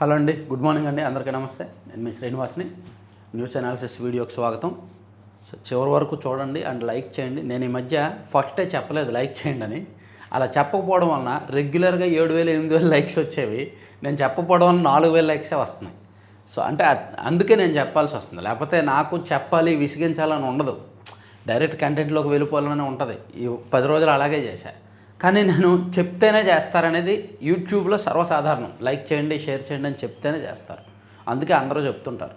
Hello అండి good morning అండి. అందరికీ నమస్తే. నేను మీ శ్రీనివాస్ని. న్యూస్ అనాలిసిస్ వీడియోకి స్వాగతం. సో చివరి వరకు చూడండి అండ్ లైక్ చేయండి. నేను ఈ మధ్య ఫస్టే చెప్పలేదు లైక్ చేయండి అని. అలా చెప్పకపోవడం వలన రెగ్యులర్గా ఏడు వేలు ఎనిమిది వేలు లైక్స్ వచ్చేవి. నేను చెప్పకపోవడం వలన నాలుగు వేలు లైక్సే వస్తున్నాయి. సో అంటే అందుకే నేను చెప్పాల్సి వస్తుంది. లేకపోతే నాకు చెప్పాలి విసిగించాలని ఉండదు. డైరెక్ట్ కంటెంట్లోకి వెళ్ళిపోవాలని ఉంటుంది. ఈ పది రోజులు అలాగే చేశా. కానీ నేను చెప్తేనే చేస్తారనేది యూట్యూబ్లో సర్వసాధారణం. లైక్ చేయండి షేర్ చేయండి అని చెప్తేనే చేస్తారు. అందుకే అందరూ చెప్తుంటారు.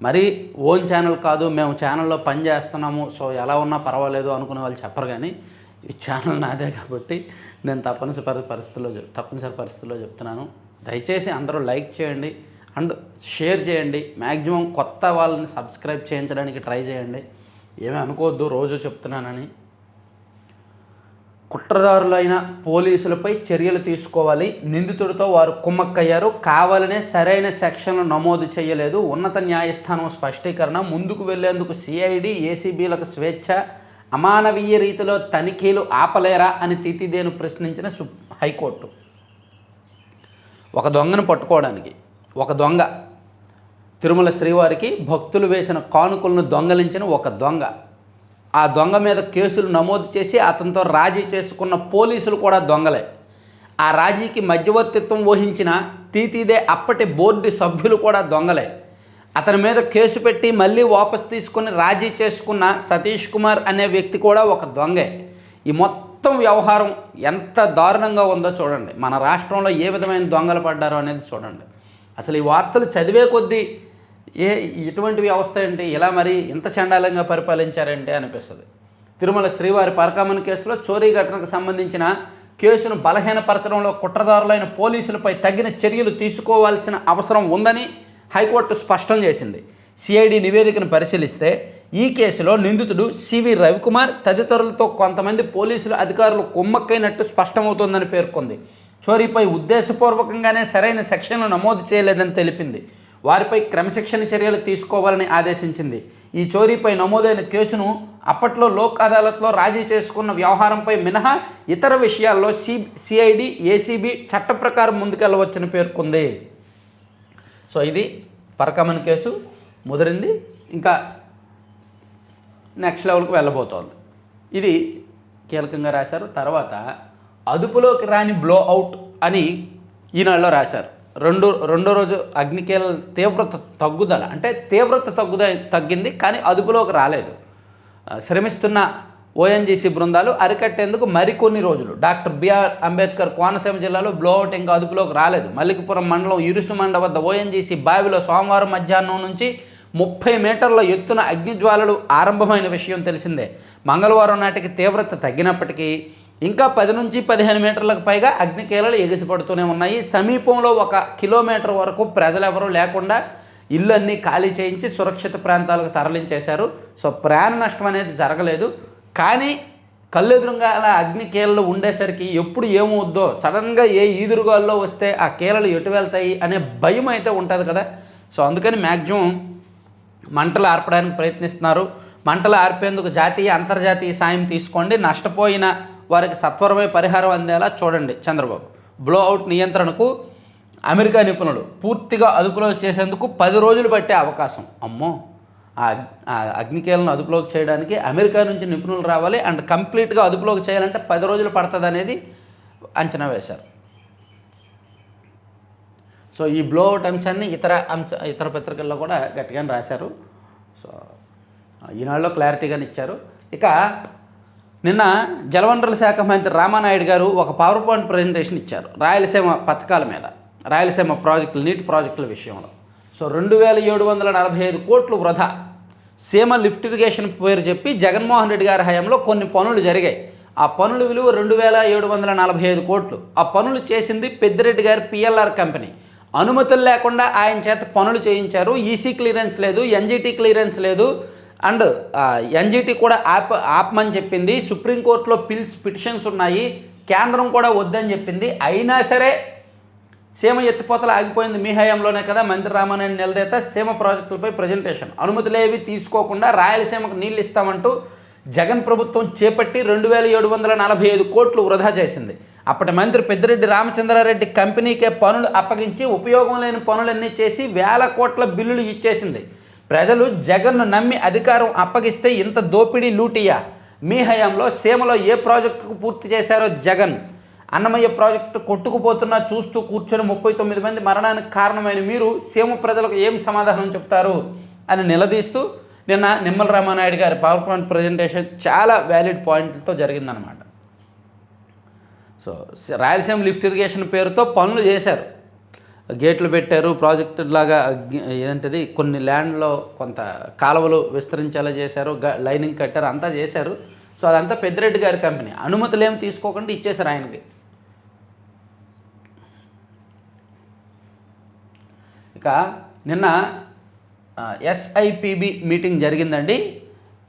మరి ఓన్ ఛానల్ కాదు మేము ఛానల్లో పని చేస్తున్నాము సో ఎలా ఉన్నా పర్వాలేదు అనుకునే వాళ్ళు చెప్పరు కానీ ఈ ఛానల్ నాదే కాబట్టి నేను తప్పనిసరి పరిస్థితుల్లో చెప్ తప్పనిసరి పరిస్థితుల్లో చెప్తున్నాను. దయచేసి అందరూ లైక్ చేయండి అండ్ షేర్ చేయండి. మ్యాక్సిమం కొత్త వాళ్ళని సబ్స్క్రైబ్ చేయించడానికి ట్రై చేయండి. ఏమీ అనుకోవద్దు రోజు చెప్తున్నానని. కుట్రదారులైన పోలీసులపై చర్యలు తీసుకోవాలి. నిందితుడితో వారు కుమ్మక్కయ్యారు. కావాలనే సరైన సెక్షన్లు నమోదు చేయలేదు. ఉన్నత న్యాయస్థానం స్పష్టీకరణ ముందుకు వెళ్ళేందుకు సిఐడి ఏసీబీలకు స్వేచ్ఛ అమానవీయ రీతిలో తనిఖీలు ఆపలేరా అని తీతిదేను ప్రశ్నించిన సు హైకోర్టు. ఒక దొంగను పట్టుకోవడానికి ఒక దొంగ తిరుమల శ్రీవారికి భక్తులు వేసిన కానుకలను దొంగలించిన ఒక దొంగ. ఆ దొంగ మీద కేసులు నమోదు చేసి అతనితో రాజీ చేసుకున్న పోలీసులు కూడా దొంగలే. ఆ రాజీకి మధ్యవర్తిత్వం వహించిన తీతీదే అప్పటి బోర్డు సభ్యులు కూడా దొంగలే. అతని మీద కేసు పెట్టి మళ్ళీ వాపస్ తీసుకుని రాజీ చేసుకున్న సతీష్ కుమార్ అనే వ్యక్తి కూడా ఒక దొంగే. ఈ మొత్తం వ్యవహారం ఎంత దారుణంగా ఉందో చూడండి. మన రాష్ట్రంలో ఏ విధమైన దొంగలు పడ్డారో అనేది చూడండి. అసలు ఈ వార్తలు చదివే కొద్దీ ఏ ఇటువంటి వ్యవస్థ ఏంటి? ఇలా మరి ఇంత చండాలంగా పరిపాలించారంటే అనిపిస్తుంది. తిరుమల శ్రీవారి పరకామన్ కేసులో చోరీ ఘటనకు సంబంధించిన కేసును బలహీనపరచడంలో కుట్రదారులైన పోలీసులపై తగిన చర్యలు తీసుకోవాల్సిన అవసరం ఉందని హైకోర్టు స్పష్టం చేసింది. సిఐడి నివేదికను పరిశీలిస్తే ఈ కేసులో నిందితుడు సివి రవికుమార్ తదితరులతో కొంతమంది పోలీసులు అధికారులు కుమ్మక్కైనట్టు స్పష్టమవుతోందని పేర్కొంది. చోరీపై ఉద్దేశపూర్వకంగానే సరైన సెక్షన్లు నమోదు చేయలేదని తెలిపింది. వారిపై క్రమశిక్షణ చర్యలు తీసుకోవాలని ఆదేశించింది. ఈ చోరీపై నమోదైన కేసును అప్పట్లో లోక్ అదాలత్లో రాజీ చేసుకున్న వ్యవహారంపై మినహా ఇతర విషయాల్లో సి సిఐడి ఏసీబీ చట్ట ప్రకారం ముందుకెళ్ళవచ్చని పేర్కొంది. సో ఇది పరకమన్ కేసు ముదిరింది. ఇంకా నెక్స్ట్ లెవెల్కి వెళ్ళబోతోంది. ఇది కీలకంగా రాశారు. తర్వాత అదుపులోకి రాని బ్లో అవుట్ అని ఈనాడులో రాశారు. రెండు రెండో రోజు అగ్నికేల తీవ్రత తగ్గుదల. అంటే తీవ్రత తగ్గుద తగ్గింది కానీ అదుపులోకి రాలేదు. శ్రమిస్తున్న ఓఎన్జీసీ బృందాలు అరికట్టేందుకు మరికొన్ని రోజులు. డాక్టర్ బిఆర్ అంబేద్కర్ కోనసీమ జిల్లాలో బ్లోఅవుట్ ఇంకా అదుపులోకి రాలేదు. మల్లికపురం మండలం ఇరుసుమండ వద్ద ఓఎన్జీసీ బావిలో సోమవారం మధ్యాహ్నం నుంచి ముప్పై మీటర్ల ఎత్తున అగ్నిజ్వాలలు ఆరంభమైన విషయం తెలిసిందే. మంగళవారం నాటికి తీవ్రత తగ్గినప్పటికీ ఇంకా పది నుంచి పదిహేను మీటర్లకు పైగా అగ్నికేలలు ఎగిసిపడుతూనే ఉన్నాయి. సమీపంలో ఒక కిలోమీటర్ వరకు ప్రజలెవరూ లేకుండా ఇళ్ళన్నీ ఖాళీ చేయించి సురక్షిత ప్రాంతాలకు తరలించేశారు. సో ప్రాణ నష్టం అనేది జరగలేదు. కానీ కళ్ళెదురుగా అలా అగ్ని కీలలు ఉండేసరికి ఎప్పుడు ఏమవుద్దో సడన్గా ఏ ఈదురుగాల్లో వస్తే ఆ కీలలు ఎటు వెళ్తాయి అనే భయం అయితే ఉంటుంది కదా. సో అందుకని మ్యాక్సిమం మంటలు ఆర్పడానికి ప్రయత్నిస్తున్నారు. మంటలు ఆర్పేందుకు జాతీయ అంతర్జాతీయ సాయం తీసుకోండి. నష్టపోయిన వారికి సత్వరమే పరిహారం అందేలా చూడండి చంద్రబాబు. బ్లోఅవుట్ నియంత్రణకు అమెరికా నిపుణులు పూర్తిగా అదుపులో చేసేందుకు పది రోజులు పట్టే అవకాశం. అమ్మో! ఆ ఆ అగ్నికేలను అదుపులోకి చేయడానికి అమెరికా నుంచి నిపుణులు రావాలి అండ్ కంప్లీట్గా అదుపులోకి చేయాలంటే పది రోజులు పడుతుంది అనేది అంచనా వేశారు. సో ఈ బ్లోఅవుట్ అంశాన్ని ఇతర అంశ ఇతర పత్రికల్లో కూడా గట్టిగానే రాశారు. సో ఈనాడులో క్లారిటీగానే ఇచ్చారు. ఇక నిన్న జలవనరుల శాఖ మంత్రి రామానాయుడు గారు ఒక పవర్ పాయింట్ ప్రజెంటేషన్ ఇచ్చారు. రాయలసీమ పథకాల మీద రాయలసీమ ప్రాజెక్టులు నీటి ప్రాజెక్టుల విషయంలో. సో రెండు వేల ఏడు వందల నలభై ఐదు కోట్లు వృధా. సీమ లిఫ్ట్ ఇరిగేషన్ పేరు చెప్పి జగన్మోహన్ రెడ్డి గారి హయాంలో కొన్ని పనులు జరిగాయి. ఆ పనుల విలువ రెండు వేల ఏడు వందల నలభై ఐదు కోట్లు. ఆ పనులు చేసింది పెద్దిరెడ్డి గారి పిఎల్ఆర్ కంపెనీ. అనుమతులు లేకుండా ఆయన చేత పనులు చేయించారు. ఈసీ క్లియరెన్స్ లేదు ఎన్జిటి క్లియరెన్స్ లేదు అండ్ ఎన్జిటి కూడా ఆప్ ఆపమని చెప్పింది. సుప్రీంకోర్టులో పిల్స్ పిటిషన్స్ ఉన్నాయి. కేంద్రం కూడా వద్దని చెప్పింది. అయినా సరే సీమ ఎత్తిపోతలు ఆగిపోయింది మీ హయాంలోనే కదా? మంత్రి రామానాయుడు నిలదేత సీమ ప్రాజెక్టులపై ప్రజెంటేషన్ అనుమతులేవి తీసుకోకుండా రాయలసీమకు నీళ్ళు ఇస్తామంటూ జగన్ ప్రభుత్వం చేపట్టి రెండు వేల ఏడు వందల నలభై ఐదు కోట్లు వృధా చేసింది. అప్పటి మంత్రి పెద్దిరెడ్డి రామచంద్రారెడ్డి కంపెనీకే పనులు అప్పగించి ఉపయోగం లేని పనులన్నీ చేసి వేల కోట్ల బిల్లులు ఇచ్చేసింది. ప్రజలు జగన్ను నమ్మి అధికారం అప్పగిస్తే ఇంత దోపిడీ లూటియా? మీ హయాంలో సీమలో ఏ ప్రాజెక్టుకు పూర్తి చేశారో జగన్? అన్నమయ్య ప్రాజెక్టు కొట్టుకుపోతున్నా చూస్తూ కూర్చొని ముప్పై తొమ్మిది మంది మరణానికి కారణమైన మీరు సీమ ప్రజలకు ఏం సమాధానం చెప్తారు? అని నిలదీస్తూ నిన్న నిమ్మల రామానాయుడు గారి పవర్ పాయింట్ ప్రజెంటేషన్ చాలా వ్యాలిడ్ పాయింట్లతో జరిగిందనమాట సో రాయలసీమ లిఫ్ట్ ఇరిగేషన్ పేరుతో పనులు చేశారు. గేట్లు పెట్టారు ప్రాజెక్టు లాగా ఏంటది ఏంటిది కొన్ని ల్యాండ్లో కొంత కాలువలు విస్తరించేలా చేశారు లైనింగ్ కట్టారు అంతా చేశారు. సో అదంతా పెద్దిరెడ్డి గారి కంపెనీ. అనుమతులు ఏమి తీసుకోకుండా ఇచ్చేశారు ఆయనకి. ఇక నిన్న ఎస్ఐపిబి మీటింగ్ జరిగిందండి.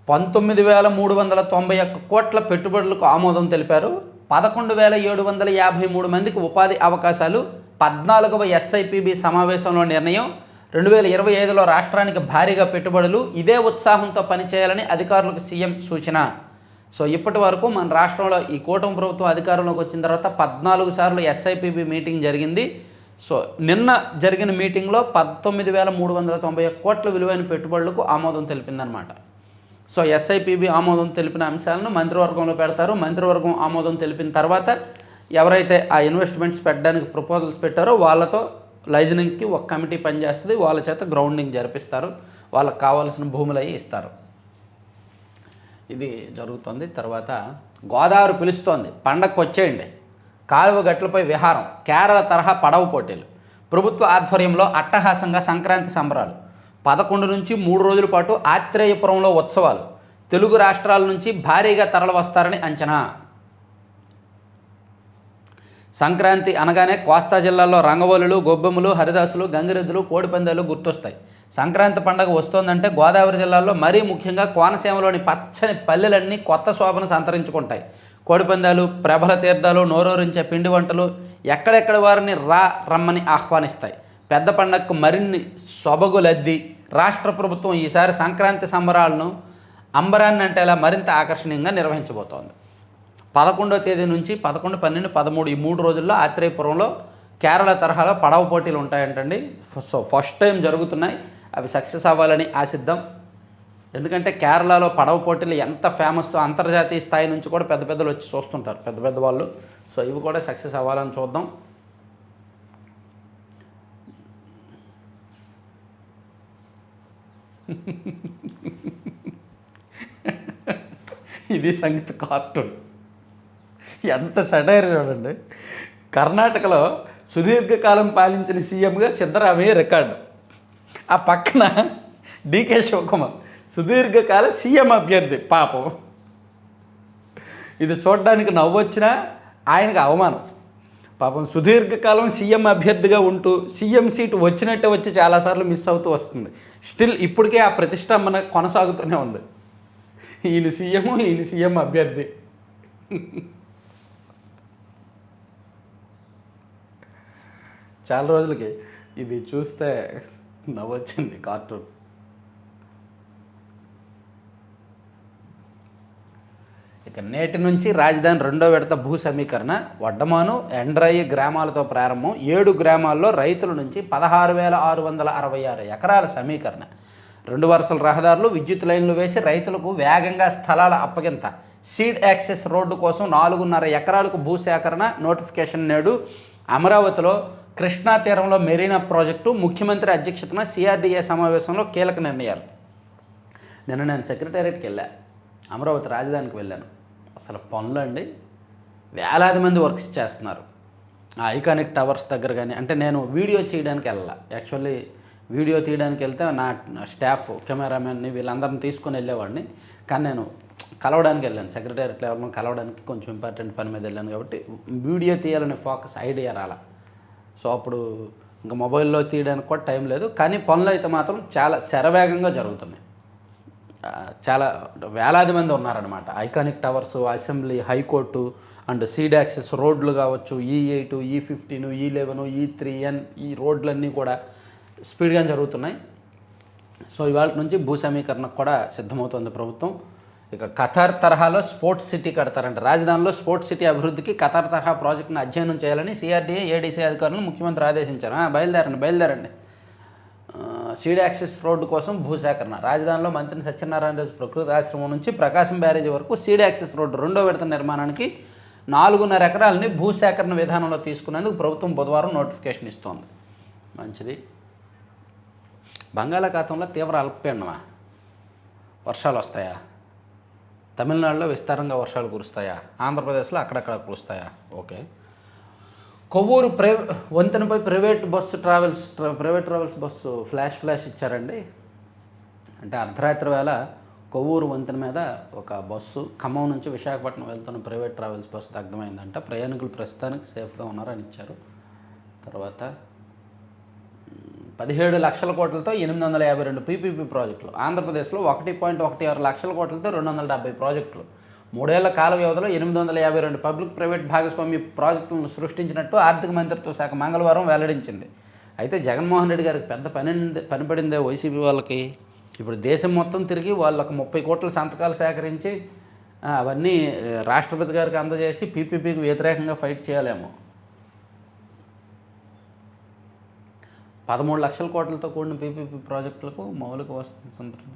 పంతొమ్మిది వేల మూడు వందల తొంభై ఒక్క కోట్ల పెట్టుబడులకు ఆమోదం తెలిపారు. పదకొండు వేల ఏడు వందల యాభై మూడు మందికి ఉపాధి అవకాశాలు పద్నాలుగవ ఎస్ఐపిబి సమావేశంలో నిర్ణయం రెండు వేల ఇరవై ఐదులో రాష్ట్రానికి భారీగా పెట్టుబడులు ఇదే ఉత్సాహంతో పనిచేయాలని అధికారులకు సీఎం సూచన. సో ఇప్పటి వరకు మన రాష్ట్రంలో ఈ కూటమి ప్రభుత్వం అధికారంలోకి వచ్చిన తర్వాత పద్నాలుగు సార్లు ఎస్ఐపిబి మీటింగ్ జరిగింది. సో నిన్న జరిగిన మీటింగ్లో పంతొమ్మిది వేల మూడు వందల తొంభై ఒక్క కోట్ల విలువైన పెట్టుబడులకు ఆమోదం తెలిపిందనమాట సో ఎస్ఐపిబి ఆమోదం తెలిపిన అంశాలను మంత్రివర్గంలో పెడతారు. మంత్రివర్గం ఆమోదం తెలిపిన తర్వాత ఎవరైతే ఆ ఇన్వెస్ట్మెంట్స్ పెట్టడానికి ప్రపోజల్స్ పెట్టారో వాళ్ళతో లైజనింగ్కి ఒక కమిటీ పనిచేస్తుంది. వాళ్ళ చేత గ్రౌండింగ్ జరిపిస్తారు. వాళ్ళకి కావాల్సిన భూములు అవి ఇస్తారు. ఇది జరుగుతుంది. తర్వాత గోదావరి పిలుస్తోంది. పండగకు వచ్చేయండి. కాలువ గట్లపై విహారం. కేరళ తరహా పడవ పోటీలు. ప్రభుత్వ ఆధ్వర్యంలో అట్టహాసంగా సంక్రాంతి సంబరాలు. పదకొండు నుంచి మూడు రోజుల పాటు ఆత్రేయపురంలో ఉత్సవాలు. తెలుగు రాష్ట్రాల నుంచి భారీగా తరలి వస్తారని అంచనా. సంక్రాంతి అనగానే కోస్తా జిల్లాలో రంగవల్లులు గొబ్బెమ్మలు హరిదాసులు గంగిరెద్దులు కోడిపందాలు గుర్తొస్తాయి. సంక్రాంతి పండగ వస్తోందంటే గోదావరి జిల్లాలో మరీ ముఖ్యంగా కోనసీమలోని పచ్చని పల్లెలన్నీ కొత్త శోభను సంతరించుకుంటాయి. కోడిపందాలు ప్రబల తీర్థాలు నోరూరించే పిండి వంటలు ఎక్కడెక్కడ వారిని రా రమ్మని ఆహ్వానిస్తాయి. పెద్ద పండగకు మరిన్ని సొబగులద్ది రాష్ట్ర ప్రభుత్వం ఈసారి సంక్రాంతి సంబరాలను అంబరాన్ని అంటేలా మరింత ఆకర్షణీయంగా నిర్వహించబోతోంది. పదకొండో తేదీ నుంచి పదకొండు పన్నెండు పదమూడు ఈ మూడు రోజుల్లో ఆత్రేయపురంలో కేరళ తరహాలో పడవ పోటీలు ఉంటాయంటండి. సో ఫస్ట్ టైం జరుగుతున్నాయి. అవి సక్సెస్ అవ్వాలని ఆశిద్దాం. ఎందుకంటే కేరళలో పడవ పోటీలు ఎంత ఫేమస్ అంతర్జాతీయ స్థాయి నుంచి కూడా పెద్ద పెద్దలు వచ్చి చూస్తుంటారు పెద్ద పెద్ద వాళ్ళు. సో ఇవి కూడా సక్సెస్ అవ్వాలని చూద్దాం. ఇది సంగీత కార్టూన్. ఎంత సటైర్ చూడండి. కర్ణాటకలో సుదీర్ఘకాలం పాలించిన సీఎంగా సిద్ధరామయ్య రికార్డు. ఆ పక్కన డికే శివకుమార్ సుదీర్ఘకాల సీఎం అభ్యర్థి పాపం. ఇది చూడడానికి నవ్వొచ్చినా ఆయనకు అవమానం. పాపం సుదీర్ఘకాలం సీఎం అభ్యర్థిగా ఉంటూ సీఎం సీటు వచ్చినట్టే వచ్చి చాలాసార్లు మిస్ అవుతూ వస్తుంది. స్టిల్ ఇప్పటికే ఆ ప్రతిష్టంభన కొనసాగుతూనే ఉంది. ఈయన సీఎం ఈయన సీఎం అభ్యర్థి. చాలా రోజులకి ఇది చూస్తే నవ్వొచ్చింది కార్టూన్. ఇక నేటి నుంచి రాజధాని రెండో విడత భూ సమీకరణ వడ్డమాను ఎండ్రాయి గ్రామాలతో ప్రారంభం ఏడు గ్రామాల్లో రైతుల నుంచి పదహారు వేల ఆరు వందల అరవై ఆరు ఎకరాల సమీకరణ. రెండు వరుసల రహదారులు విద్యుత్ లైన్లు వేసి రైతులకు వేగంగా స్థలాల అప్పగింత. సీడ్ యాక్సెస్ రోడ్డు కోసం నాలుగున్నర ఎకరాలకు భూ సేకరణ నోటిఫికేషన్ నేడు. అమరావతిలో కృష్ణా తీరంలో మెరీనా ప్రాజెక్టు ముఖ్యమంత్రి అధ్యక్షతన సిఆర్డీఏ సమావేశంలో కీలక నిర్ణయాలు. నిన్న నేను సెక్రటేరియట్కి వెళ్ళా. అమరావతి రాజధానికి వెళ్ళాను. అసలు పనులు అండి వేలాది మంది వర్క్స్ చేస్తున్నారు. ఆ ఐకానిక్ టవర్స్ దగ్గర కానీ అంటే నేను వీడియో చేయడానికి వెళ్ళా యాక్చువల్లీ వీడియో తీయడానికి వెళ్తే నా స్టాఫ్ కెమెరామెన్ని వీళ్ళందరిని తీసుకొని వెళ్ళేవాడిని. కానీ నేను కలవడానికి వెళ్ళాను. సెక్రటేరియట్ లెవెల్లో కలవడానికి కొంచెం ఇంపార్టెంట్ పని మీద వెళ్ళాను కాబట్టి వీడియో తీయాలనే ఫోకస్ ఐడియా రాలా. సో అప్పుడు ఇంకా మొబైల్లో తీయడానికి కూడా టైం లేదు. కానీ పనులు అయితే మాత్రం చాలా శరవేగంగా జరుగుతున్నాయి. చాలా వేలాది మంది ఉన్నారనమాట iconic towers assembly high court and seed access రోడ్లు కావచ్చు ఈ ఎయిట్ ఈ ఫిఫ్టీన్ ఈ లెవెన్ ఈ త్రీ ఎన్ ఈ రోడ్లన్నీ కూడా స్పీడ్గా జరుగుతున్నాయి. సో ఇవాళ నుంచి భూ సమీకరణకు కూడా సిద్ధమవుతుంది ప్రభుత్వం. ఇక ఖతార్ తరహాలో స్పోర్ట్స్ సిటీ కడతారంట. రాజధానిలో స్పోర్ట్స్ సిటీ అభివృద్ధికి ఖతార్ తరహా ప్రాజెక్టును అధ్యయనం చేయాలని సిఆర్డీఏ ఏడీసీ అధికారులను ముఖ్యమంత్రి ఆదేశించారు. బయలుదేరండి బయలుదేరండి. సీడ్ యాక్సెస్ రోడ్డు కోసం భూసేకరణ. రాజధానిలో మంత్రి సత్యనారాయణ రాజు ప్రకృతి ఆశ్రమం నుంచి ప్రకాశం బ్యారేజీ వరకు సీడ్ యాక్సెస్ రోడ్డు రెండో విడత నిర్మాణానికి నాలుగున్నర ఎకరాలని భూసేకరణ విధానంలో తీసుకునేందుకు ప్రభుత్వం బుధవారం నోటిఫికేషన్ ఇస్తోంది. మంచిది. బంగాళాఖాతంలో తీవ్ర అల్పపీడనమా? వర్షాలు వస్తాయా? తమిళనాడులో విస్తారంగా వర్షాలు కురుస్తాయా? ఆంధ్రప్రదేశ్లో అక్కడక్కడ కురుస్తాయా? ఓకే. కొవ్వూరు ప్రై వంతెనపై ప్రైవేట్ బస్సు ట్రావెల్స్ ట్రా- private travels bus flash flash ఇచ్చారండి. అంటే అర్ధరాత్రి వేళ కొవ్వూరు వంతెన మీద ఒక బస్సు ఖమ్మం నుంచి విశాఖపట్నం వెళ్తున్న ప్రైవేట్ ట్రావెల్స్ బస్సు దగ్ధమైందంట. ప్రయాణికులు ప్రస్తుతానికి సేఫ్గా ఉన్నారని ఇచ్చారు. తర్వాత పదిహేడు లక్షల కోట్లతో ఎనిమిది వందల యాభై రెండు పీపీపీ ప్రాజెక్టులు. ఆంధ్రప్రదేశ్లో ఒకటి పాయింట్ ఒకటి ఆరు లక్షల కోట్లతో రెండు వందల డెబ్బై ప్రాజెక్టులు. మూడేళ్ళ కాల వ్యవధిలో ఎనిమిది వందల యాభై రెండు పబ్లిక్ ప్రైవేట్ భాగస్వామ్య ప్రాజెక్టులను సృష్టించినట్టు ఆర్థిక మంత్రిత్వ శాఖ మంగళవారం వెల్లడించింది. అయితే జగన్మోహన్ రెడ్డి గారికి పెద్ద పని పనిపడిందే వైసీపీ వాళ్ళకి. ఇప్పుడు దేశం మొత్తం తిరిగి వాళ్ళకు ముప్పై కోట్ల సంతకాలు సేకరించి అవన్నీ రాష్ట్రపతి గారికి అందజేసి పీపీపీకి వ్యతిరేకంగా ఫైట్ చేయలేము. పదమూడు లక్షల కోట్లతో కూడిన పీపీపీ ప్రాజెక్టులకు మౌలిక వసతి సంతృప్తి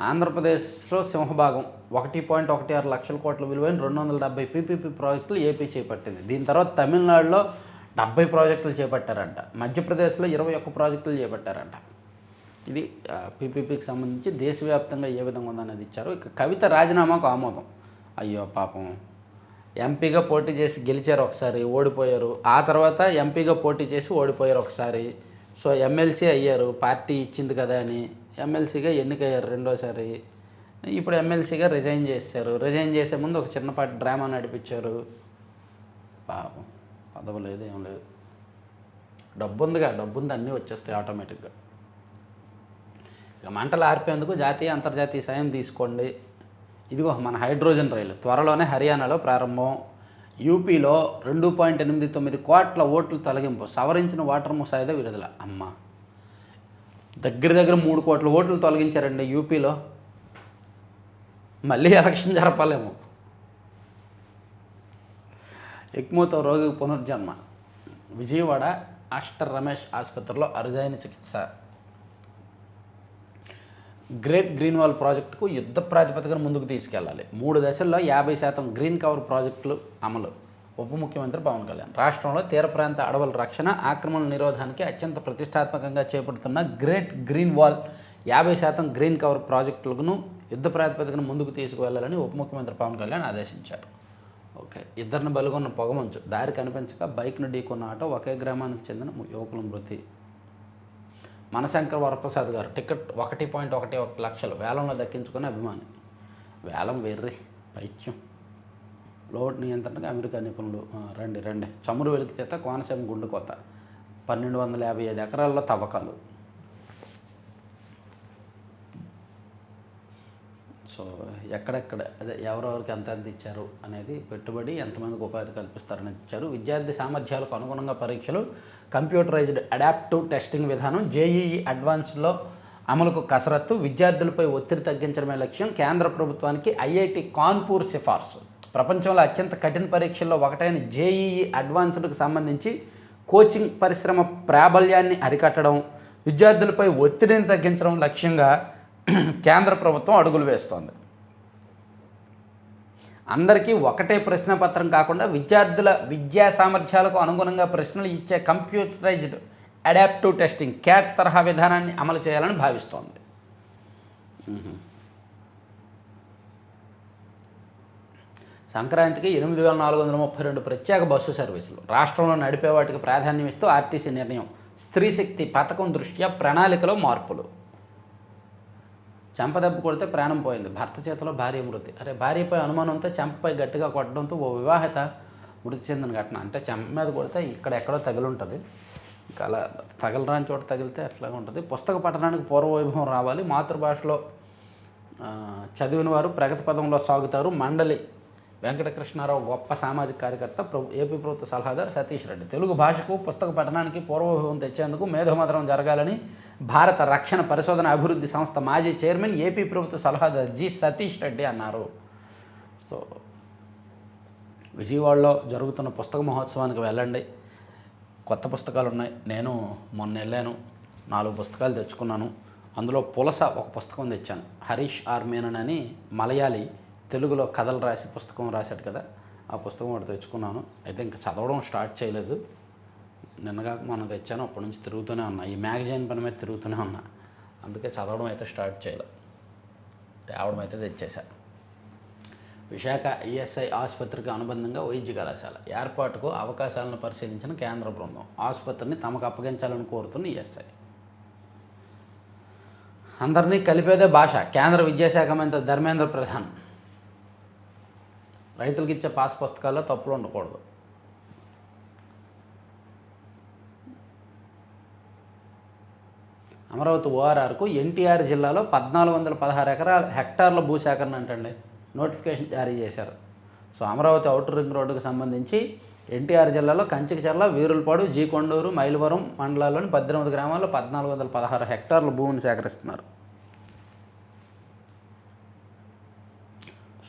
ఆంధ్రప్రదేశ్లో సింహభాగం ఒకటి పాయింట్ ఒకటి ఆరు లక్షల కోట్ల విలువైన రెండు వందల డెబ్బై పీపీపీ ప్రాజెక్టులు ఏపీ చేపట్టింది. దీని తర్వాత తమిళనాడులో డెబ్బై ప్రాజెక్టులు చేపట్టారంట. మధ్యప్రదేశ్లో ఇరవై ఒక్క ప్రాజెక్టులు చేపట్టారంట. ఇది పీపీపీకి సంబంధించి దేశవ్యాప్తంగా ఏ విధంగా ఉందనేది ఇచ్చారు. ఇక కవిత రాజీనామాకు ఆమోదం. అయ్యో పాపం. ఎంపీగా పోటీ చేసి గెలిచారు ఒకసారి ఓడిపోయారు. ఆ తర్వాత ఎంపీగా పోటీ చేసి ఓడిపోయారు ఒకసారి. సో ఎమ్మెల్సీ అయ్యారు పార్టీ ఇచ్చింది కదా అని. ఎమ్మెల్సీగా ఎన్నికయ్యారు రెండోసారి. ఇప్పుడు ఎమ్మెల్సీగా రిజైన్ చేశారు. రిజైన్ చేసే ముందు ఒక చిన్నపాటి డ్రామా నడిపించారు. పాపం పదవి లేదు ఏం లేదు. డబ్బు ఉందిగా డబ్బు ఉంది అన్నీ వచ్చేస్తాయి ఆటోమేటిక్గా. ఇక మంటలు ఆర్పేందుకు జాతీయ అంతర్జాతీయ సాయం తీసుకోండి. ఇదిగో మన హైడ్రోజన్ రైలు. త్వరలోనే హర్యానాలో ప్రారంభం. యూపీలో రెండు పాయింట్ ఎనిమిది తొమ్మిది కోట్ల ఓట్లు తొలగింపు. సవరించిన వాటర్ ముసాయిదా విడుదల. అమ్మ. దగ్గర దగ్గర మూడు కోట్ల ఓట్లు తొలగించారండి యూపీలో. మళ్ళీ ఎలక్షన్ జరపాలేమో. ఎక్మోతో రోగి పునర్జన్మ. విజయవాడ ఆస్టర్ రమేష్ ఆసుపత్రిలో అరుదైన చికిత్స. గ్రేట్ గ్రీన్ వాల్ ప్రాజెక్టుకు యుద్ధ ప్రాతిపదికన ముందుకు తీసుకెళ్ళాలి. మూడు దశల్లో యాభై శాతం గ్రీన్ కవర్ ప్రాజెక్టులు అమలు. ఉప ముఖ్యమంత్రి పవన్ కళ్యాణ్. రాష్ట్రంలో తీర ప్రాంత అడవుల రక్షణ ఆక్రమణ నిరోధానికి అత్యంత ప్రతిష్టాత్మకంగా చేపడుతున్న గ్రేట్ గ్రీన్ వాల్ యాభై శాతం గ్రీన్ కవర్ ప్రాజెక్టులను యుద్ధ ప్రాతిపదికన ముందుకు తీసుకువెళ్ళాలని ఉప ముఖ్యమంత్రి పవన్ కళ్యాణ్ ఆదేశించారు. ఓకే ఇద్దరిని బలుగొన్న పొగమంచు దారి కనిపించక బైక్ను ఢీకొన్న ఆటో ఒకే గ్రామానికి చెందిన యువకుల మృతి. మనశంకర్ వరప్రసాద్ గారు టికెట్ ఒకటి పాయింట్ ఒకటి ఒకటి లక్షలు వేలంలో దక్కించుకునే అభిమాని. వేలం వెర్రి పైత్యం. లోడ్ నియంత్రణకు అమెరికా నిపుణులు రండి రండి. చమురు వెలికితేత కోనసీమ గుండు కోత. పన్నెండు వందల యాభై ఐదు ఎకరాల్లో తవ్వకాలు. సో ఎక్కడెక్కడ అదే ఎవరెవరికి ఎంత ఎంత ఇచ్చారు అనేది పెట్టుబడి ఎంతమందికి ఉపాధి కల్పిస్తారని ఇచ్చారు. విద్యార్థి సామర్థ్యాలకు అనుగుణంగా పరీక్షలు కంప్యూటరైజ్డ్ అడాప్టివ్ టెస్టింగ్ విధానం జేఈఈ అడ్వాన్స్లో అమలుకు కసరత్తు విద్యార్థులపై ఒత్తిడి తగ్గించడమే లక్ష్యం కేంద్ర ప్రభుత్వానికి ఐఐటి కాన్పూర్ సిఫార్సు. ప్రపంచంలో అత్యంత కఠిన పరీక్షల్లో ఒకటైన జేఈఈ అడ్వాన్స్డ్కి సంబంధించి కోచింగ్ పరిశ్రమ ప్రాబల్యాన్ని అరికట్టడం విద్యార్థులపై ఒత్తిడిని తగ్గించడం లక్ష్యంగా కేంద్ర ప్రభుత్వం అడుగులు వేస్తోంది. అందరికీ ఒకటే ప్రశ్న పత్రం కాకుండా విద్యార్థుల విద్యా సామర్థ్యాలకు అనుగుణంగా ప్రశ్నలు ఇచ్చే కంప్యూటరైజ్డ్ అడాప్టివ్ టెస్టింగ్ క్యాట్ తరహా విధానాన్ని అమలు చేయాలని భావిస్తోంది. సంక్రాంతికి ఎనిమిది వేల నాలుగు వందల ముప్పై రెండు ప్రత్యేక బస్సు సర్వీసులు. రాష్ట్రంలో నడిపే వాటికి ప్రాధాన్యం ఇస్తూ ఆర్టీసీ నిర్ణయం. స్త్రీ శక్తి పథకం దృష్ట్యా ప్రణాళికలో మార్పులు. చెంపదెబ్బ కొడితే ప్రాణం పోయింది. భర్త చేతిలో భార్య మృతి. అరే భార్యపై అనుమానంతో చెంపపై గట్టిగా కొట్టడంతో ఓ వివాహిత మృతి చెందిన ఘటన. అంటే చెంప మీద కొడితే ఇక్కడ ఎక్కడో తగిలి ఉంటుంది. ఇంకా అలా తగలరాని చోట తగిలితే అట్లాగే ఉంటుంది. పుస్తక పఠనానికి పూర్వవైభవం రావాలి. మాతృభాషలో చదివిన వారు ప్రగతి పదంలో సాగుతారు. మండలి వెంకటకృష్ణారావు గొప్ప సామాజిక కార్యకర్త ప్రభు ఏపీ ప్రభుత్వ సలహాదారు సతీష్ రెడ్డి. తెలుగు భాషకు పుస్తక పఠనానికి పూర్వభవం తెచ్చేందుకు మేధోమదనం జరగాలని భారత రక్షణ పరిశోధన అభివృద్ధి సంస్థ మాజీ చైర్మన్ ఏపీ ప్రభుత్వ సలహాదారు జి. సతీష్ రెడ్డి అన్నారు. సో విజయవాడలో జరుగుతున్న పుస్తక మహోత్సవానికి వెళ్ళండి. కొత్త పుస్తకాలు ఉన్నాయి. నేను మొన్న వెళ్ళాను. నాలుగు పుస్తకాలు తెచ్చుకున్నాను. అందులో పులస ఒక పుస్తకం తెచ్చాను. హరీష్ ఆర్మేనన్ అని మలయాళీ తెలుగులో కథలు రాసి పుస్తకం రాశాడు కదా ఆ పుస్తకం ఒకటి తెచ్చుకున్నాను. అయితే ఇంకా చదవడం స్టార్ట్ చేయలేదు. నిన్నగా మనం తెచ్చాను అప్పటి నుంచి తిరుగుతూనే ఉన్నా. ఈ మ్యాగజైన్ పని మీద తిరుగుతూనే ఉన్నా. అందుకే చదవడం అయితే స్టార్ట్ చేయలేదు. తేవడం అయితే తెచ్చేశా విశాఖ ఈఎస్ఐ ఆసుపత్రికి అనుబంధంగా వైద్య కళాశాల. ఏర్పాటుకు అవకాశాలను పరిశీలించిన కేంద్ర బృందం. ఆసుపత్రిని తమకు అప్పగించాలని కోరుతున్న ఈఎస్ఐ అందరినీ కలిపేదే భాష. కేంద్ర విద్యాశాఖ మంత్రి ధర్మేంద్ర ప్రధాన్. రైతులకు ఇచ్చే పాస్ పుస్తకాల్లో తప్పులు ఉండకూడదు. అమరావతి ఓఆర్ఆర్కు ఎన్టీఆర్ జిల్లాలో పద్నాలుగు వందల పదహారు ఎకరాల హెక్టార్ల భూసేకరణ అంటండి. నోటిఫికేషన్ జారీ చేశారు. సో అమరావతి అవుటర్ రింగ్ రోడ్డుకు సంబంధించి ఎన్టీఆర్ జిల్లాలో కంచికచర్ల వీరులపాడు జీకొండూరు మైలవరం మండలాల్లోని పద్దెనిమిది గ్రామాల్లో పద్నాలుగు వందల పదహారు హెక్టార్ల భూమిని సేకరిస్తున్నారు.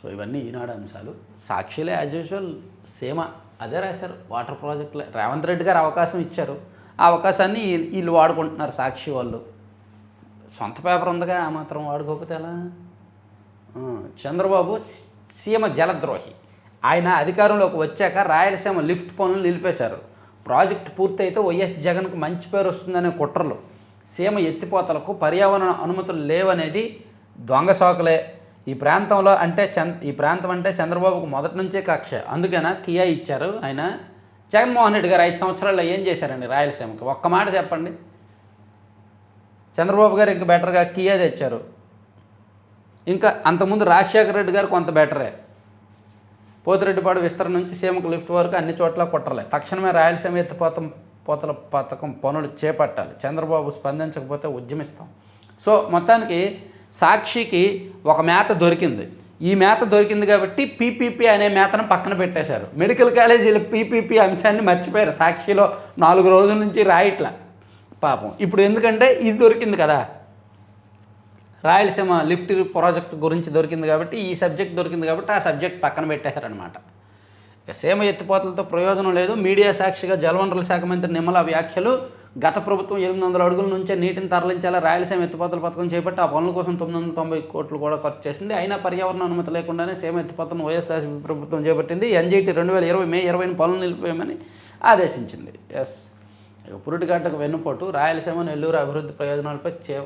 సో ఇవన్నీ ఈనాడు అంశాలు. సాక్షిలే యాజ్ యూజువల్ సేమ అదే రాశారు వాటర్ ప్రాజెక్టులో రేవంత్ రెడ్డి గారు అవకాశం ఇచ్చారు. ఆ అవకాశాన్ని వీళ్ళు వాడుకుంటున్నారు సాక్షి వాళ్ళు. సొంత పేపర్ ఉందిగా ఆ మాత్రం వాడుకోకపోతే ఎలా? చంద్రబాబు సీమ జలద్రోహి. ఆయన అధికారంలోకి వచ్చాక రాయలసీమ లిఫ్ట్ పనులు నిలిపేశారు. ప్రాజెక్ట్ పూర్తయితే వైఎస్ జగన్కు మంచి పేరు వస్తుందనే కుట్రలు. సీమ ఎత్తిపోతలకు పర్యావరణ అనుమతులు లేవనేది దొంగ సోకలే. ఈ ప్రాంతంలో అంటే చంద్ ఈ ప్రాంతం అంటే చంద్రబాబుకు మొదటి నుంచే కక్ష. అందుకైనా కియా ఇచ్చారు. ఆయన జగన్మోహన్ రెడ్డి గారు ఐదు సంవత్సరాల్లో ఏం చేశారండి రాయలసీమకి? ఒక్క మాట చెప్పండి. చంద్రబాబు గారు ఇంకా బెటర్గా కియా తెచ్చారు. ఇంకా అంతకుముందు రాజశేఖర రెడ్డి గారు కొంత బెటరే పోతిరెడ్డిపాడు విస్తరణ నుంచి సీమకు లిఫ్ట్ వరకు అన్ని చోట్ల కుట్రలే తక్షణమే రాయలసీమ ఎత్తిపోతం పోతల పథకం పనులు చేపట్టాలి. చంద్రబాబు స్పందించకపోతే ఉద్యమిస్తాం. సో మొత్తానికి సాక్షికి ఒక మేత దొరికింది. ఈ మేత దొరికింది కాబట్టి పీపీపీ అనే మేతను పక్కన పెట్టేశారు. మెడికల్ కాలేజీలు పీపీపీ అంశాన్ని మర్చిపోయారు. సాక్షిలో నాలుగు రోజుల నుంచి రాయట్లా. పాపం. ఇప్పుడు ఎందుకంటే ఇది దొరికింది కదా. రాయలసీమ లిఫ్ట్ ప్రాజెక్ట్ గురించి దొరికింది కాబట్టి ఈ సబ్జెక్ట్ దొరికింది కాబట్టి ఆ సబ్జెక్ట్ పక్కన పెట్టేశారనమాట ఇక సీమ ఎత్తిపోతలతో ప్రయోజనం లేదు. మీడియా సాక్షిగా జలవనరుల శాఖ మంత్రి నిమ్మల వ్యాఖ్యలు గత ప్రభుత్వం ఎనిమిది వందల అడుగుల నుంచే నీటిని తరలించేలా రాయలసీమ ఎత్తిపోతల పథకం చేపట్టి ఆ పనుల కోసం తొమ్మిది వందల తొంభై కోట్లు కూడా ఖర్చు చేసింది. అయినా పర్యావరణ అనుమతి లేకుండానే సీమ ఎత్తిపోతలను వైఎస్ఆర్ ప్రభుత్వం చేపట్టింది. ఎన్జీటీ రెండు వేల ఇరవై మే ఇరవైని పనులు నిలిపేయమని ఆదేశించింది. ఎస్. ఇక పురుటిగడ్డకు వెన్నుపోటు. రాయలసీమ నెల్లూరు అభివృద్ధి ప్రయోజనాలపై చే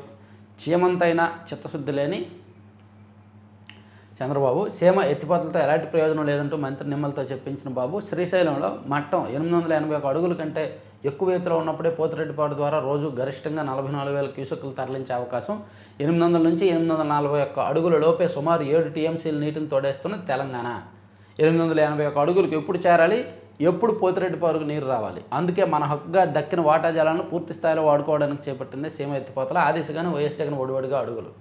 చీమంతైన చిత్తశుద్ధి లేని చంద్రబాబు సీమ ఎత్తిపోతలతో ఎలాంటి ప్రయోజనం లేదంటూ మంత్రి నిమ్మలతో చెప్పించిన బాబు శ్రీశైలంలో మట్టం ఎనిమిది వందల ఎనభై ఒక అడుగుల కంటే ఎక్కువ ఎత్తులో ఉన్నప్పుడే పోతిరెడ్డిపాడు ద్వారా రోజు గరిష్టంగా నలభై నాలుగు వేల క్యూసెక్లు తరలించే అవకాశం ఎనిమిది వందల నుంచి ఎనిమిది వందల నలభై ఒక్క అడుగుల లోపే సుమారు ఏడు టీఎంసీలు నీటిని తోడేస్తున్న తెలంగాణ. ఎనిమిది వందల ఎనభై ఒక్క అడుగులకు ఎప్పుడు చేరాలి? ఎప్పుడు పోతిరెడ్డిపాడుకు నీరు రావాలి? అందుకే మన హక్కుగా దక్కిన వాటా జలాలను పూర్తి స్థాయిలో వాడుకోవడానికి చేపట్టింది సీమ ఎత్తిపోతల ఆ దిశగానే వైఎస్ జగన్ ఒడివడిగా అడుగులు.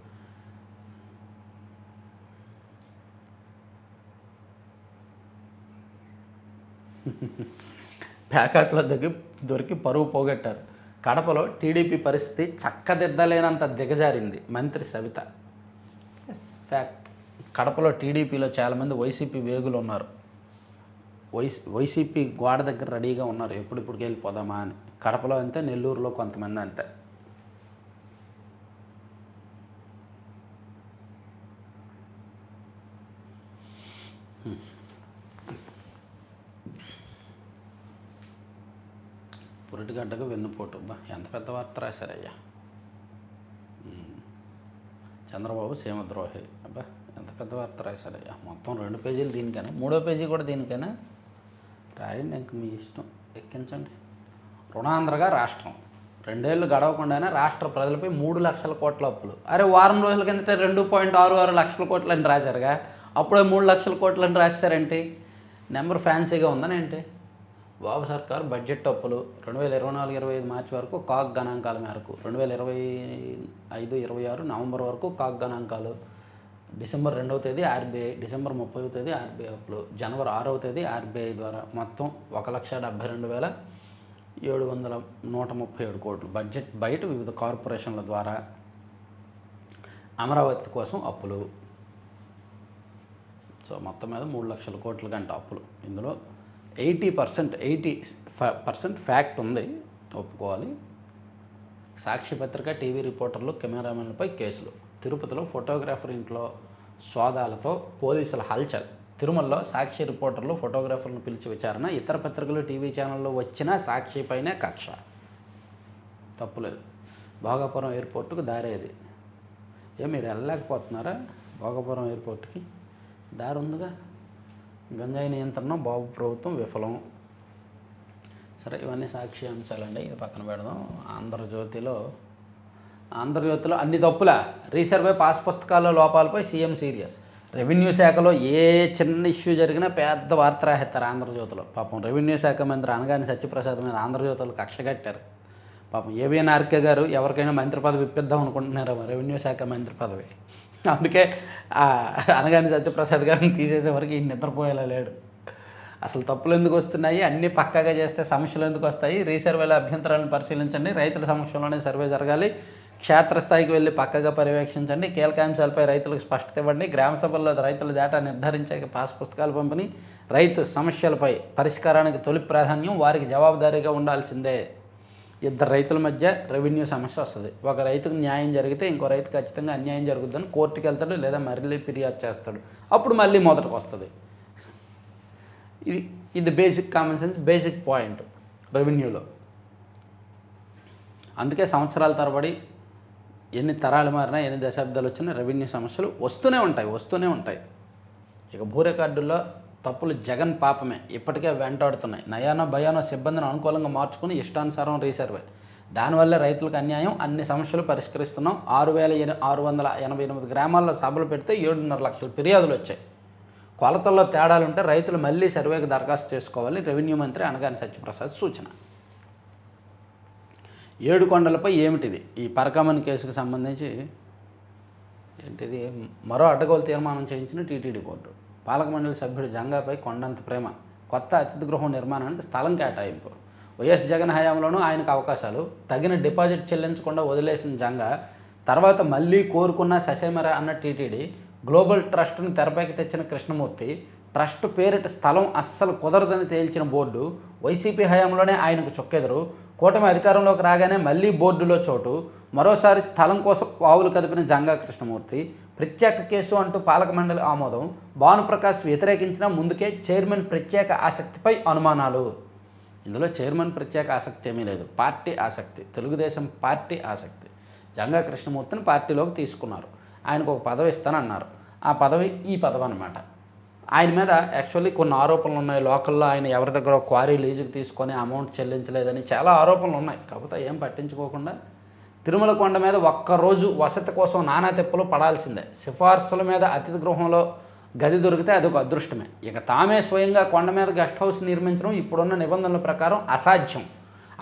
ప్యాకెట్ల దగ్గర దొరికి పరువు పోగొట్టారు. కడపలో టీడీపీ పరిస్థితి చక్కదిద్దలేనంత దిగజారింది మంత్రి సవిత. ఎస్ ఫ్యాక్ట్ కడపలో టీడీపీలో చాలామంది వైసీపీ వేగులు ఉన్నారు. వైసీ వైసీపీ గోడ దగ్గర రెడీగా ఉన్నారు. ఎప్పుడిప్పుడు వెళ్ళిపోదామా అని. కడపలో అంతే నెల్లూరులో కొంతమంది అంతే. పురిటిగడ్డకు వెన్నుపోటు. బా ఎంత పెద్ద వార్త రాశారయ్యా. చంద్రబాబు సీమద్రోహి అబ్బా ఎంత పెద్ద వార్త రాశారయ్యా. మొత్తం రెండు పేజీలు దీనికైనా. మూడో పేజీ కూడా దీనికైనా. రాయండి ఇంక మీ ఇష్టం. ఎక్కించండి. రుణాంధ్రగా రాష్ట్రం. రెండేళ్ళు గడవకుండానే రాష్ట్ర ప్రజలపై మూడు లక్షల కోట్ల అప్పులు. అరే వారం రోజుల కిందట రెండు పాయింట్ ఆరు ఆరు లక్షల కోట్లని రాశారుగా. అప్పుడే మూడు లక్షల కోట్లని రాశారంటే? రాశారేంటి నెంబర్ ఫ్యాన్సీగా ఉందని ఏంటి బాబు సర్కార్ బడ్జెట్ అప్పులు రెండు వేల ఇరవై నాలుగు ఇరవై ఐదు మార్చి వరకు కాక్ గణాంకాల మేరకు రెండు వేల ఇరవై ఐదు ఇరవై ఆరు నవంబర్ వరకు కాక్ గణాంకాలు డిసెంబర్ రెండవ తేదీ ఆర్బీఐ డిసెంబర్ ముప్పై తేదీ ఆర్బీఐ అప్పులు జనవరి ఆరవ తేదీ ఆర్బీఐ ద్వారా మొత్తం ఒక లక్ష డెబ్బై రెండు వేల ఏడు వందల నూట ముప్పై ఏడు కోట్లు. బడ్జెట్ బయట వివిధ కార్పొరేషన్ల ద్వారా అమరావతి కోసం అప్పులు. సో మొత్తం మీద మూడు లక్షల కోట్ల గంట అప్పులు. ఇందులో eighty percent eighty percent fact ఉంది. ఒప్పుకోవాలి. సాక్షి పత్రిక టీవీ రిపోర్టర్లు కెమెరామెన్లపై కేసులు. తిరుపతిలో ఫోటోగ్రాఫర్ ఇంట్లో సోదాలతో పోలీసుల హల్చల్. తిరుమలలో సాక్షి రిపోర్టర్లు ఫోటోగ్రాఫర్లను పిలిచి విచారణ. ఇతర పత్రికలు టీవీ ఛానల్లో వచ్చిన సాక్షిపైనే కక్ష. తప్పులేదు భోగాపురం ఎయిర్పోర్టుకు దారేది. ఏ మీరు వెళ్ళలేకపోతున్నారా? భోగాపురం ఎయిర్పోర్ట్కి? దారి ఉందిగా. గంజాయి నియంత్రణ బాబు ప్రభుత్వం విఫలం. సరే ఇవన్నీ సాక్షి అంశాలండి. ఇది పక్కన పెడదాం. ఆంధ్రజ్యోతిలో ఆంధ్రజ్యోతిలో అన్ని తప్పుల? రీసర్వే పాస్ పుస్తకాల లోపాలపై సీఎం సీరియస్. రెవెన్యూ శాఖలో ఏ చిన్న ఇష్యూ జరిగినా పెద్ద వార్త రాసేస్తారు ఆంధ్రజ్యోతిలో పాపం రెవెన్యూ శాఖ మంత్రి అనగాని సత్యప్రసాద్ మీద ఆంధ్రజ్యోతులు కక్ష కట్టారు. పాపం ఏవిఎన్ ఆర్కే గారు ఎవరికైనా మంత్రి పదవి ఇప్పిద్దాం అనుకుంటున్నారు రెవెన్యూ శాఖ మంత్రి పదవి. అందుకే అనగాని సత్యప్రసాద్ గారిని తీసేసేవరకు ఈ నిద్రపోయేలా లేడు. అసలు తప్పులు ఎందుకు వస్తున్నాయి? అన్నీ పక్కాగా చేస్తే సమస్యలు ఎందుకు వస్తాయి? రీసర్వేల అభ్యంతరాలను పరిశీలించండి. రైతుల సమక్షంలోనే సర్వే జరగాలి. క్షేత్రస్థాయికి వెళ్ళి పక్కగా పర్యవేక్షించండి. కీలక అంశాలపై రైతులకు స్పష్టత ఇవ్వండి. గ్రామ సభల్లో రైతుల డేటా నిర్ధారించాక పాస్ పుస్తకాలు పంపిణీ రైతు సమస్యలపై పరిష్కారానికి తొలి ప్రాధాన్యం వారికి జవాబుదారీగా ఉండాల్సిందే. ఇద్దరు రైతుల మధ్య రెవెన్యూ సమస్య వస్తుంది. ఒక రైతుకు న్యాయం జరిగితే ఇంకో రైతు ఖచ్చితంగా అన్యాయం జరుగుతుందని కోర్టుకి వెళ్తాడు లేదా మళ్ళీ ఫిర్యాదు చేస్తాడు. అప్పుడు మళ్ళీ మొదటికి వస్తుంది. ఇది ఇది basic common sense basic point రెవెన్యూలో. అందుకే సంవత్సరాల తరబడి ఎన్ని తరాలు మారినా ఎన్ని దశాబ్దాలు వచ్చినా రెవెన్యూ సమస్యలు వస్తూనే ఉంటాయి వస్తూనే ఉంటాయి. ఇక భూ రికార్డుల్లో తప్పులు జగన్ పాపమే. ఇప్పటికే వెంటాడుతున్నాయి. నయానో భయానో సిబ్బందిని అనుకూలంగా మార్చుకుని ఇష్టానుసారం రీసర్వే. దానివల్ల రైతులకు అన్యాయం అన్ని సమస్యలు పరిష్కరిస్తున్నాం. ఆరు వేల ఆరు వందల ఎనభై ఎనిమిది గ్రామాల్లో సభలు పెడితే ఏడున్నర లక్షల ఫిర్యాదులు వచ్చాయి. కొలతల్లో తేడాలు ఉంటే రైతులు మళ్ళీ సర్వేకి దరఖాస్తు చేసుకోవాలి రెవెన్యూ మంత్రి అనగాని సత్యప్రసాద్ సూచన. ఏడు కొండలపై ఏమిటిది? ఈ పరకమన్ కేసుకు సంబంధించి ఏంటిది? మరో అడ్డగోలు తీర్మానం చేయించిన టీటీడీ బోర్డు. పాలక మండలి సభ్యుడు జంగాపై కొండంత ప్రేమ. కొత్త అతిథి గృహం నిర్మాణానికి స్థలం కేటాయింపు. వైఎస్ జగన్ హయాంలోనూ ఆయనకు అవకాశాలు. తగిన డిపాజిట్ చెల్లించకుండా వదిలేసిన జంగా తర్వాత మళ్ళీ కోరుకున్న ససేమర అన్న టీటీడీ గ్లోబల్ ట్రస్ట్ను తెరపైకి తెచ్చిన కృష్ణమూర్తి ట్రస్ట్ పేరిట స్థలం అస్సలు కుదరదని తేల్చిన బోర్డు వైసీపీ హయాంలోనే ఆయనకు చొక్కెదరు. కూటమి అధికారంలోకి రాగానే మళ్ళీ బోర్డులో చోటు. మరోసారి స్థలం కోసం వావులు కదిపిన జంగా కృష్ణమూర్తి ప్రత్యేక కేసు అంటూ పాలక మండలి ఆమోదం భానుప్రకాష్ వ్యతిరేకించిన ముందుకే చైర్మన్ ప్రత్యేక ఆసక్తిపై అనుమానాలు. ఇందులో చైర్మన్ ప్రత్యేక ఆసక్తి ఏమీ లేదు. పార్టీ ఆసక్తి తెలుగుదేశం పార్టీ ఆసక్తి. జంగా కృష్ణమూర్తిని పార్టీలోకి తీసుకున్నారు. ఆయనకు ఒక పదవి ఇస్తానన్నారు. ఆ పదవి ఈ పదవి అనమాట ఆయన మీద యాక్చువల్లీ కొన్ని ఆరోపణలు ఉన్నాయి. లోకల్లో ఆయన ఎవరి దగ్గర క్వారీ లీజుకి తీసుకొని అమౌంట్ చెల్లించలేదని చాలా ఆరోపణలు ఉన్నాయి. కాకపోతే ఏం పట్టించుకోకుండా తిరుమల కొండ మీద ఒక్కరోజు వసతి కోసం నానా తెప్పలు పడాల్సిందే. సిఫార్సుల మీద అతిథి గృహంలో గది దొరికితే అదొక అదృష్టమే. ఇక తామే స్వయంగా కొండ మీద గెస్ట్ హౌస్ నిర్మించడం ఇప్పుడున్న నిబంధనల ప్రకారం అసాధ్యం.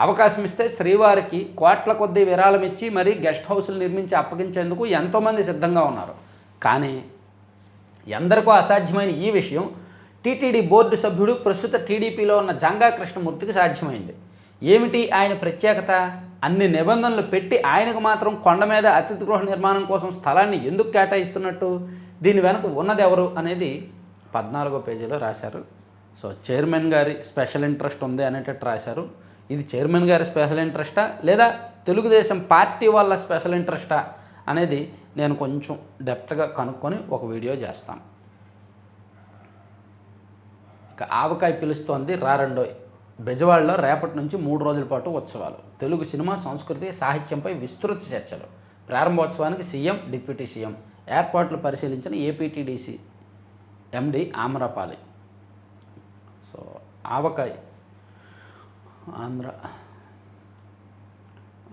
అవకాశం ఇస్తే శ్రీవారికి కోట్ల కొద్దీ విరాళం ఇచ్చి మరీ గెస్ట్ హౌస్లు నిర్మించి అప్పగించేందుకు ఎంతోమంది సిద్ధంగా ఉన్నారు. కానీ ఎందరికో అసాధ్యమైన ఈ విషయం టీటీడీ బోర్డు సభ్యుడు ప్రస్తుత టీడీపీలో ఉన్న జంగా కృష్ణమూర్తికి సాధ్యమైంది. ఏమిటి ఆయన ప్రత్యేకత? అన్ని నిబంధనలు పెట్టి ఆయనకు మాత్రం కొండ మీద అతిథి గృహ నిర్మాణం కోసం స్థలాన్ని ఎందుకు కేటాయిస్తున్నట్టు? దీని వెనక ఉన్నది ఎవరు అనేది పద్నాలుగో పేజీలో రాశారు. సో చైర్మన్ గారి స్పెషల్ ఇంట్రెస్ట్ ఉంది అనేటట్టు రాశారు. ఇది చైర్మన్ గారి స్పెషల్ ఇంట్రెస్టా? లేదా తెలుగుదేశం పార్టీ వాళ్ళ స్పెషల్ ఇంట్రెస్టా? అనేది నేను కొంచెం డెప్త్గా కనుక్కొని ఒక వీడియో చేస్తాను. ఇక ఆవకాయ పిలుస్తోంది రారండోయ్. బెజవాడలో రేపటి నుంచి మూడు రోజుల పాటు ఉత్సవాలు. తెలుగు సినిమా సంస్కృతి సాహిత్యంపై విస్తృత చర్చలు. ప్రారంభోత్సవానికి సీఎం డిప్యూటీ సీఎం. ఏర్పాట్లు పరిశీలించిన APTDC MD Amrapali. So Avakaya Andhra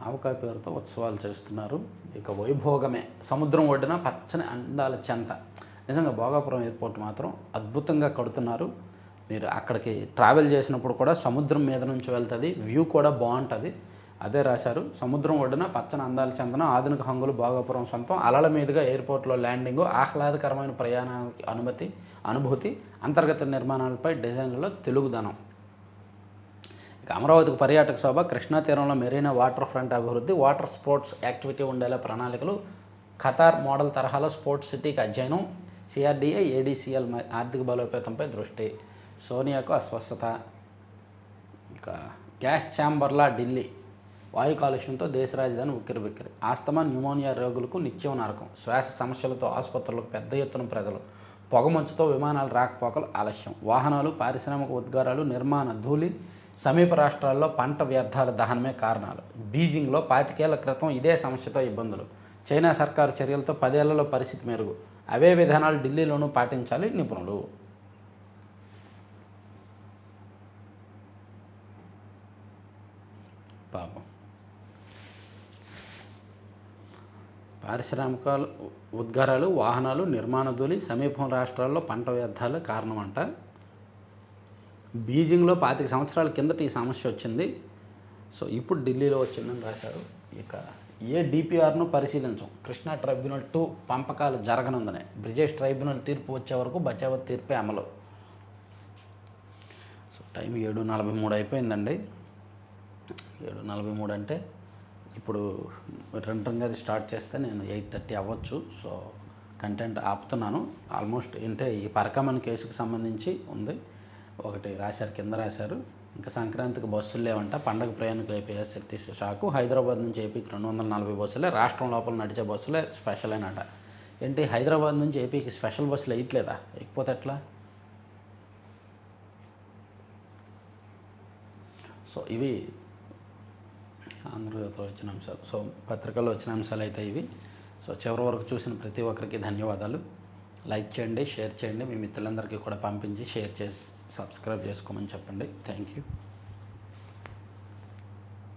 Avakaya పేరుతో ఉత్సవాలు చేస్తున్నారు. ఇక వైభోగమే. సముద్రం ఒడ్డున పచ్చని అందాల చెంత. నిజంగా భోగాపురం ఎయిర్పోర్ట్ మాత్రం అద్భుతంగా కడుతున్నారు. మీరు అక్కడికి ట్రావెల్ చేసినప్పుడు కూడా సముద్రం మీద నుంచి వెళ్తుంది వ్యూ కూడా బాగుంటుంది. అదే రాశారు సముద్రం ఒడ్డున పచ్చని అందాలు చెందన ఆధునిక హంగులు భోగాపురం సొంతం అలల మీదుగా ఎయిర్పోర్ట్లో ల్యాండింగ్ ఆహ్లాదకరమైన ప్రయాణానికి అనుమతి అనుభూతి అంతర్గత నిర్మాణాలపై డిజైన్లలో తెలుగుదనం. ఇక అమరావతికి పర్యాటక శోభ కృష్ణా తీరంలో మెరీనా వాటర్ ఫ్రంట్ అభివృద్ధి వాటర్ స్పోర్ట్స్ యాక్టివిటీ ఉండేలా ప్రణాళికలు ఖతార్ మోడల్ తరహాలో స్పోర్ట్స్ సిటీకి అధ్యయనం సిఆర్డీఏ ఏడీసీఎల్ ఆర్థిక బలోపేతంపై దృష్టి. సోనియాకు అస్వస్థత. ఇంకా గ్యాస్ ఛాంబర్లా ఢిల్లీ. వాయు కాలుష్యంతో దేశ రాజధాని ఉక్కిరిబిక్కిరి. ఆస్తమా న్యూమోనియా రోగులకు నిత్యం నరకం. శ్వాస సమస్యలతో ఆసుపత్రులకు పెద్ద ఎత్తున ప్రజలు. పొగమంచుతో విమానాలు రాకపోకలు ఆలస్యం. వాహనాలు పారిశ్రామిక ఉద్గారాలు నిర్మాణ ధూళి సమీప రాష్ట్రాల్లో పంట వ్యర్థాల దహనమే కారణాలు. బీజింగ్లో పాతికేళ్ళ క్రితం ఇదే సమస్యతో ఇబ్బందులు. చైనా సర్కారు చర్యలతో పదేళ్ళలో పరిస్థితి మెరుగు. అవే విధానాలు ఢిల్లీలోనూ పాటించాలి నిపుణులు పాపం పారిశ్రామికాలు ఉద్గారాలు వాహనాలు నిర్మాణ ధూళి సమీపం రాష్ట్రాల్లో పంట వ్యర్థాలు కారణమంట. బీజింగ్లో పాతిక సంవత్సరాల కిందట ఈ సమస్య వచ్చింది. సో ఇప్పుడు ఢిల్లీలో వచ్చిందని రాశారు. ఇక ఏ డిపిఆర్ను పరిశీలించం. కృష్ణా ట్రైబ్యునల్ టూ పంపకాలు జరగనుందని. బ్రిజేష్ ట్రైబ్యునల్ తీర్పు వచ్చే వరకు బచావత్ తీర్పే అమలు. సో టైం ఏడు నలభై మూడు అయిపోయిందండి. ఏడు నలభై మూడు అంటే ఇప్పుడు రెండరంగా అది స్టార్ట్ చేస్తే నేను ఎయిట్ థర్టీ అవ్వచ్చు. సో కంటెంట్ ఆపుతున్నాను. ఆల్మోస్ట్ అంటే ఈ పరకమన్ కేసుకు సంబంధించి ఉంది. ఒకటి రాశారు కింద రాశారు. ఇంకా సంక్రాంతికి బస్సులు లేవంట. పండగ ప్రయాణికులు అయిపోయేసరికి షాకు హైదరాబాద్ నుంచి ఏపీకి రెండు వందల నలభై బస్సులే. రాష్ట్రం లోపల నడిచే బస్సులే స్పెషల్ అనట ఏంటి హైదరాబాద్ నుంచి ఏపీకి స్పెషల్ బస్సులు వేయట్లేదా ఎక్కిపోతే ఎట్లా? సో ఇవి ఆంధ్రజ్యోతిలో వచ్చిన అంశాలు సో పత్రికల్లో వచ్చిన అంశాలు అయితే ఇవి. సో చివరి వరకు చూసిన ప్రతి ఒక్కరికి ధన్యవాదాలు. లైక్ చేయండి షేర్ చేయండి. మీ మిత్రులందరికీ కూడా పంపించి షేర్ చేసి సబ్స్క్రైబ్ చేసుకోమని చెప్పండి. Thank you.